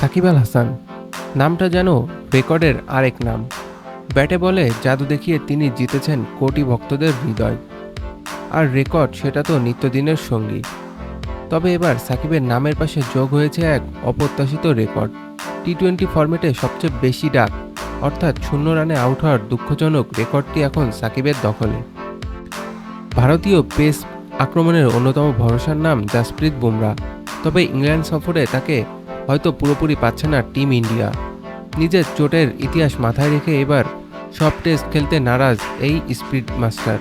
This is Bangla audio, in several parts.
সাকিব আল হাসান। নামটা যেন রেকর্ডের আরেক নাম। ব্যাটে বলে জাদু দেখিয়ে তিনি জিতেছেন কোটি ভক্তদের হৃদয়। আর রেকর্ড সেটা তো নিত্যদিনের সঙ্গী। তবে এবার সাকিবের নামের পাশে যোগ হয়েছে এক অপ্রত্যাশিত রেকর্ড। টি টোয়েন্টি ফরম্যাটে সবচেয়ে বেশি ডাক, অর্থাৎ শূন্য রানে আউট হওয়ার দুঃখজনক রেকর্ডটি এখন সাকিবের দখলে। ভারতীয় পেস আক্রমণের অন্যতম ভরসার নাম জাসপ্রীত বুমরা। তবে ইংল্যান্ড সফরে তাকে হয়তো পুরোপুরি পাচ্ছে না টিম ইন্ডিয়া। নিজের চোটের ইতিহাস মাথায় রেখে এবার সব টেস্ট খেলতে নারাজ এই স্পিড মাস্টার।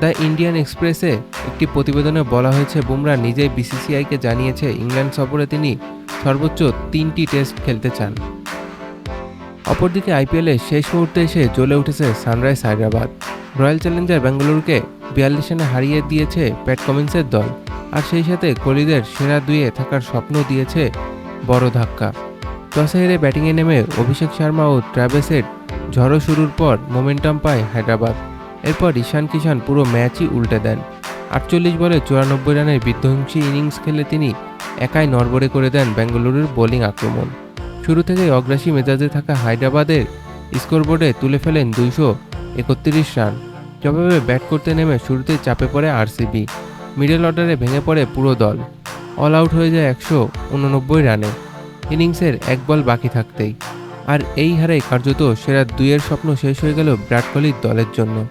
দ্য ইন্ডিয়ান এক্সপ্রেসে একটি প্রতিবেদনে বলা হয়েছে, বুমরা নিজেই বিসিসিআইকে জানিয়েছে, ইংল্যান্ড সফরে তিনি সর্বোচ্চ তিনটি টেস্ট খেলতে চান। অপরদিকে আইপিএলে শেষ মুহূর্তে এসে জ্বলে উঠেছে সানরাইজ হায়দ্রাবাদ। রয়্যাল চ্যালেঞ্জার বেঙ্গালুরুকে বিয়াল্লিশ রানে হারিয়ে দিয়েছে প্যাট কমিন্সের দল। আর সেই সাথে কোহলিদের সেরা দুয়ে থাকার স্বপ্ন দিয়েছে বড় ধাক্কা। টসে হেরে ব্যাটিংয়ে নেমে অভিষেক শর্মা ও ট্র্যাভেসের ঝড়ো শুরুর পর মোমেন্টাম পায় হায়দ্রাবাদ। এরপর ঈশান কিষান পুরো ম্যাচই উল্টে দেন। আটচল্লিশ বলে চুরানব্বই রানের বিধ্বংসী ইনিংস খেলে তিনি একাই নড়বড়ে করে দেন বেঙ্গালুরুর বোলিং আক্রমণ। শুরু থেকেই অগ্রাসী মেজাজে থাকা হায়দ্রাবাদের স্কোরবোর্ডে তুলে ফেলেন দুইশো একত্রিশ রান। জবাবে ব্যাট করতে নেমে শুরুতে চাপে পড়ে আরসিবি। মিডল অর্ডারে ভেঙে পড়ে পুরো দল। অল আউট হয়ে যায় একশো উননব্বই রানে। ইনিংসের এক বল বাকি থাকতেই। আর এই হারে কার্যত সেরা দুইয়ের স্বপ্ন শেষ হয়ে গেল বিরাট কোহলির দলের জন্য।